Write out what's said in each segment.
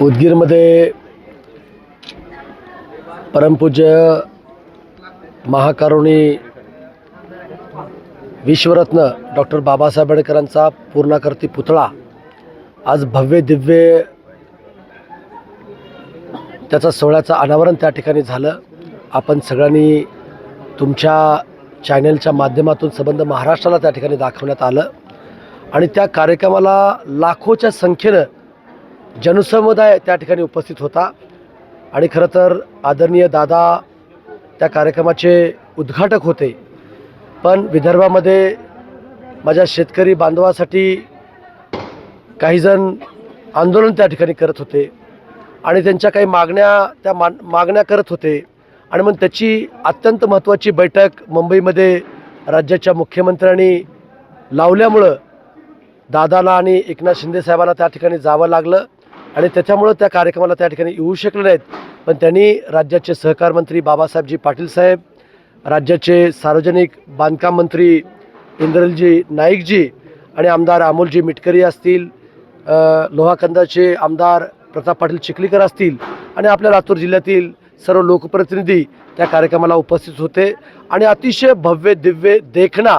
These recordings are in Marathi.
उदगीरमध्ये परमपूज्य महाकारुणी विश्वरत्न डॉक्टर बाबासाहेब आंबेडकरांचा पूर्णाकृती पुतळा आज भव्य दिव्य त्याचा सोहळ्याचं अनावरण त्या ठिकाणी झालं. आपण सगळ्यांनी तुमच्या चॅनलच्या माध्यमातून संबंध महाराष्ट्राला त्या ठिकाणी दाखवण्यात आलं. आणि त्या कार्यक्रमाला लाखोच्या संख्येनं जनसमुदाय त्या ठिकाणी उपस्थित होता. आणि खरं तर आदरणीय दादा त्या कार्यक्रमाचे उद्घाटक होते. पण विदर्भामध्ये माझ्या शेतकरी बांधवासाठी काहीजण आंदोलन त्या ठिकाणी करत होते. आणि त्यांच्या काही मागण्या त्या मा मागण्या करत होते. आणि मग त्याची अत्यंत महत्त्वाची बैठक मुंबईमध्ये राज्याच्या मुख्यमंत्र्यांनी लावल्यामुळं दादाला आणि एकनाथ शिंदे साहेबांना त्या ठिकाणी जावं लागलं. आणि त्याच्यामुळं त्या कार्यक्रमाला त्या ठिकाणी येऊ शकले नाहीत. पण त्यांनी राज्याचे सहकार मंत्री बाबासाहेबजी पाटील साहेब राज्याचे सार्वजनिक बांधकाम मंत्री इंद्रलजी नाईकजी आणि आमदार अमोलजी मिटकरी असतील लोहाकंदाचे आमदार प्रताप पाटील चिखलीकर असतील आणि आपल्या लातूर जिल्ह्यातील सर्व लोकप्रतिनिधी त्या कार्यक्रमाला उपस्थित होते. आणि अतिशय भव्य दिव्य देखणा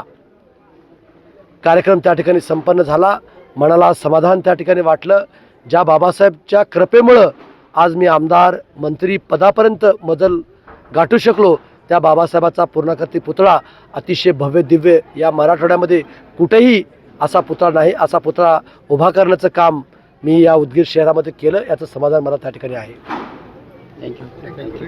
कार्यक्रम त्या ठिकाणी संपन्न झाला. मनाला समाधान त्या ठिकाणी वाटलं. ज्या बाबासाहेबच्या कृपेमुळं आज मी आमदार मंत्री पदापर्यंत मजल गाठू शकलो त्या बाबासाहेबाचा पूर्णाकृती पुतळा अतिशय भव्य दिव्य या मराठवाड्यामध्ये कुठेही असा पुतळा नाही. असा पुतळा उभा करण्याचं काम मी या उदगीर शहरामध्ये केलं. याचं समाधान मला त्या ठिकाणी आहे. थँक्यू